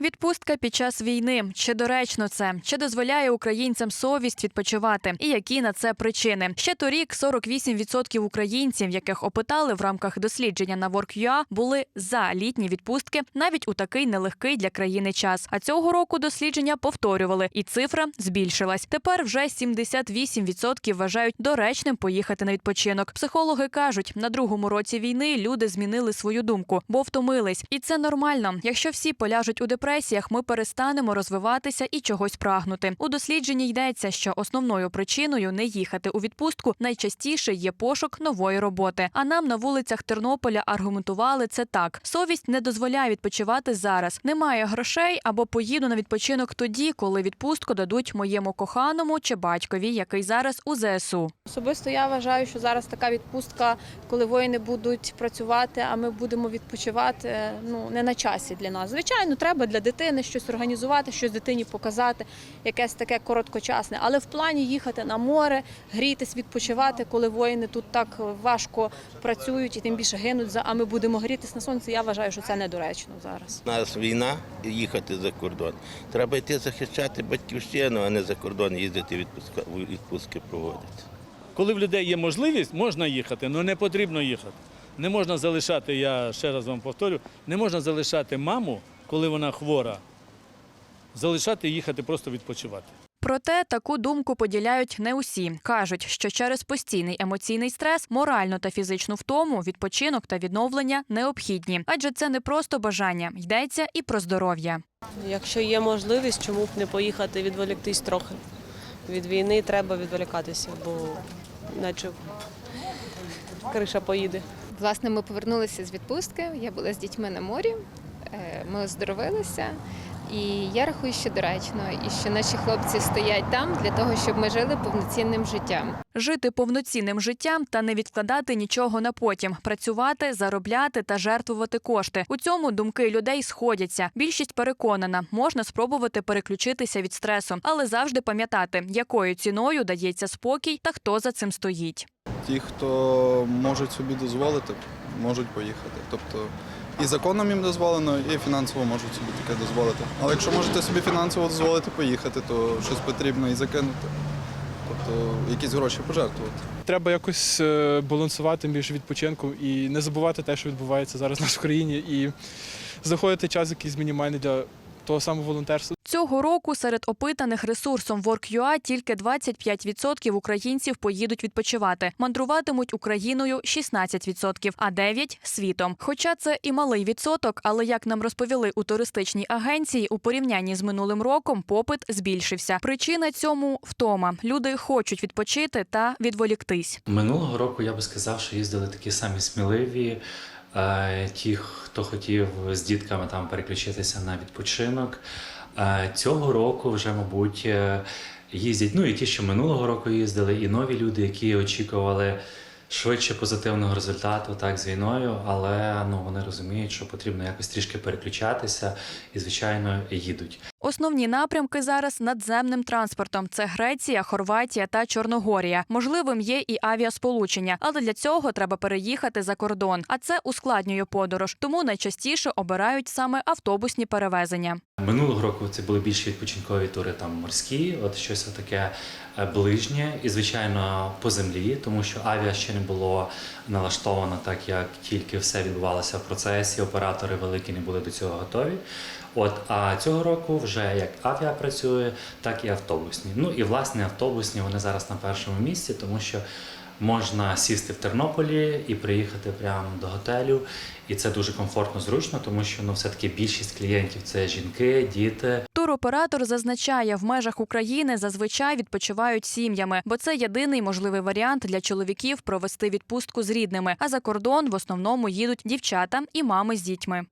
Відпустка під час війни. Чи доречно це? Чи дозволяє українцям совість відпочивати? І які на це причини? Ще торік 48% українців, яких опитали в рамках дослідження на WorkUA, були за літні відпустки навіть у такий нелегкий для країни час. А цього року дослідження повторювали, і цифра збільшилась. Тепер вже 78% вважають доречним поїхати на відпочинок. Психологи кажуть, на другому році війни люди змінили свою думку, бо втомились, і це нормально. Якщо всі поляжуть у депресіях, ми перестанемо розвиватися і чогось прагнути. У дослідженні йдеться, що основною причиною не їхати у відпустку найчастіше є пошук нової роботи. А нам на вулицях Тернополя аргументували це так: совість не дозволяє відпочивати зараз. Немає грошей або поїду на відпочинок тоді, коли відпустку дадуть моєму коханому чи батькові, який зараз у ЗСУ. Особисто я вважаю, що зараз така відпустка, коли воїни будуть працювати, а ми будемо відпочивати, ну не на часі для нас. Звичайно, треба для дитини щось організувати, щось дитині показати, якесь таке короткочасне. Але в плані їхати на море, грітись, відпочивати, коли воїни тут так важко працюють і тим більше гинуть а ми будемо грітись на сонці. Я вважаю, що це недоречно зараз. У нас війна їхати за кордон. Треба йти захищати батьківщину, а не за кордон їздити відпустки проводити. Коли в людей є можливість, можна їхати, але не потрібно їхати. Не можна залишати, я ще раз вам повторю, не можна залишати маму, коли вона хвора, залишати і їхати просто відпочивати. Проте таку думку поділяють не усі. кажуть, що через постійний емоційний стрес, моральну та фізичну втому, відпочинок та відновлення необхідні, адже це не просто бажання, йдеться і про здоров'я. Якщо є можливість, чому б не поїхати відволіктись трохи. Від війни треба відволікатися, бо наче криша поїде. Власне, ми повернулися з відпустки. Я була з дітьми на морі. е, Ми оздоровилися. І я рахую, що доречно, і що наші хлопці стоять там для того, щоб ми жили повноцінним життям. Жити повноцінним життям та не відкладати нічого на потім, працювати, заробляти та жертвувати кошти. У цьому думки людей сходяться. Більшість переконана, можна спробувати переключитися від стресу, але завжди пам'ятати, якою ціною дається спокій та хто за цим стоїть. Ті, хто можуть собі дозволити, можуть поїхати. Тобто і законом їм дозволено, і фінансово можуть собі таке дозволити. Але якщо можете собі фінансово дозволити поїхати, то щось потрібно і закинути. Тобто якісь гроші пожертвувати. Треба якось е, балансувати між відпочинком і не забувати те, що відбувається зараз в нас в країні, і знаходити час якийсь мінімальний для того самого волонтерства. Цього року серед опитаних ресурсом WorkUA тільки 25% українців поїдуть відпочивати. Мандруватимуть Україною 16%, а 9% – світом. Хоча це і малий відсоток, але як нам розповіли у туристичній агенції, у порівнянні з минулим роком попит збільшився. Причина цьому втома. Люди хочуть відпочити та відволіктись. Минулого року я би сказав, що їздили такі самі сміливі. е, Ті, хто хотів з дітками там переключитися на відпочинок. Цього року вже, мабуть, е, їздять. Ну і ті, що минулого року їздили, і нові люди, які очікували швидше позитивного результату так з війною, але ну вони розуміють, що потрібно якось трішки переключатися, і звичайно їдуть. Основні напрямки зараз надземним транспортом. Це Греція, Хорватія та Чорногорія. Можливим є і авіасполучення, але для цього треба переїхати за кордон. А це ускладнює подорож. Тому найчастіше обирають саме автобусні перевезення. Минулого року це були більше відпочинкові тури там морські, от щось таке е, ближнє і, звичайно, по землі, тому що авіа ще не було налаштовано так, як тільки все відбувалося в процесі. Оператори великі не були до цього готові. От а цього року вже як авіа працює, так і автобусні. Ну і власне автобусні вони зараз на першому місці, тому що можна сісти в Тернополі і приїхати прямо до готелю. І це дуже комфортно, зручно, тому що ну все-таки більшість клієнтів це жінки, діти. Туроператор зазначає, в межах України зазвичай відпочивають сім'ями, бо це єдиний можливий варіант для чоловіків провести відпустку з рідними. А за кордон в основному їдуть дівчата і мами з дітьми.